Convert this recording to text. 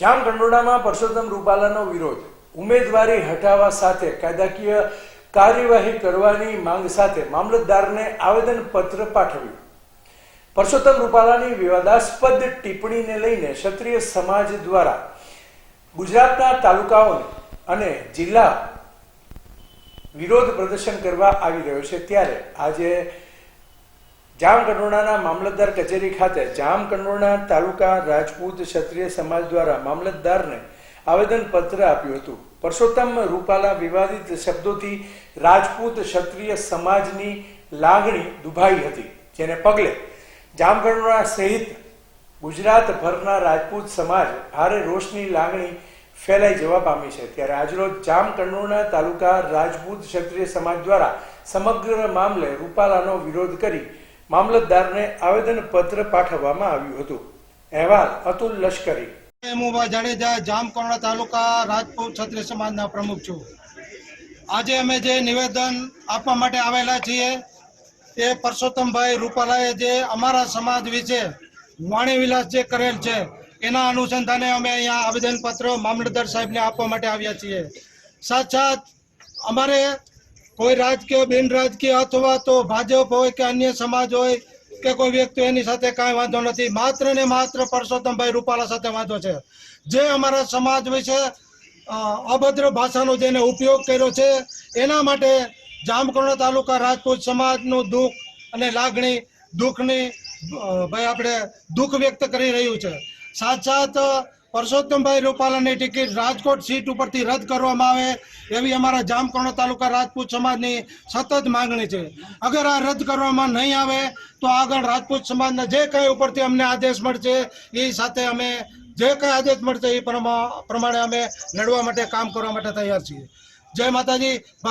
જામકંડોળામાં પરસોત્તમ રૂપાલાનો વિરોધ. ઉમેદવારી હટાવવા સાથે કાયદાકીય કાર્યવાહી કરવાની માંગ સાથે મામલતદારને આવેદનપત્ર પાઠવ્યું. પરસોત્તમ રૂપાલાની વિવાદાસ્પદ ટિપ્પણીને લઈને ક્ષત્રિય સમાજ દ્વારા ગુજરાતના તાલુકાઓને અને જિલ્લા વિરોધ પ્રદર્શન કરવા આવી રહ્યો છે. ત્યારે આજે જામકંડોરણાના મામલતદાર કચેરી ખાતે જામકંડોરણા તાલુકા રાજપૂત ક્ષત્રિય સમાજ દ્વારા મામલતદારને આવેદનપત્ર આપ્યું હતું. પરસોત્તમ રૂપાલા વિવાદિત શબ્દોથી રાજપૂત ક્ષત્રિય સમાજની લાગણી દુભાઈ હતી, જેને પગલે જામકંડોરણા સહિત ગુજરાતભરના રાજપૂત સમાજ ભારે રોષની લાગણી ફેલાઈ જવા પામી છે. ત્યારે આજરોજ જામકંડોરણા તાલુકા રાજપૂત ક્ષત્રિય સમાજ દ્વારા સમગ્ર મામલે રૂપાલાનો વિરોધ કરી મામલતદારને આવેદનપત્ર પાઠવવામાં આવ્યું હતું. અહેવાલ અતુલ લશ્કરી. એમુભા જાડેજા જામકંડોળા તાલુકા, રાજપૂત ક્ષત્રિય સમાજના પ્રમુખ છું. આજે અમે જે નિવેદન આપવા માટે આવેલા છીએ એ પરસોત્તમભાઈ રૂપાલાએ જે અમારા સમાજ વિશે વાણી વિલાસ જે કરેલ છે, એના અનુસંધાને અમે અહીંયા આવેદનપત્ર મામલતદાર સાહેબને આપવા માટે આવ્યા છીએ. સાથ સાથ અમારે કોઈ રાજકીય, બિન રાજકીય અથવા તો ભાજપ હોય કે અન્ય સમાજ હોય કે કોઈ વ્યક્તિ એની સાથે કાંઈ વાંધો નથી. માત્ર ને માત્ર પરસોત્તમભાઈ રૂપાલા સાથે વાંધો છે. જે અમારા સમાજ વિશે અભદ્ર ભાષાનો જેને ઉપયોગ કર્યો છે, એના માટે જામકંડોળા તાલુકા રાજપૂત સમાજનું દુઃખ અને લાગણી, દુઃખની ભાઈ આપણે દુઃખ વ્યક્ત કરી રહ્યું છે. સાથ સાથ પરસોત્તમભાઈ રૂપાલાની ટિકિટ રાજકોટ સીટ ઉપરથી રદ કરવામાં આવે એવી અમારા જામકંડોળા તાલુકા રાજપૂત સમાજની સતત માંગણી છે. અગર આ રદ કરવામાં નહીં આવે તો આગળ રાજપૂત સમાજના જે કંઈ ઉપરથી અમને આદેશ મળશે એ સાથે અમે જે કંઈ આદેશ મળશે એ પ્રમા- પ્રમાણે અમે લડવા માટે, કામ કરવા માટે તૈયાર છીએ. જય માતાજી.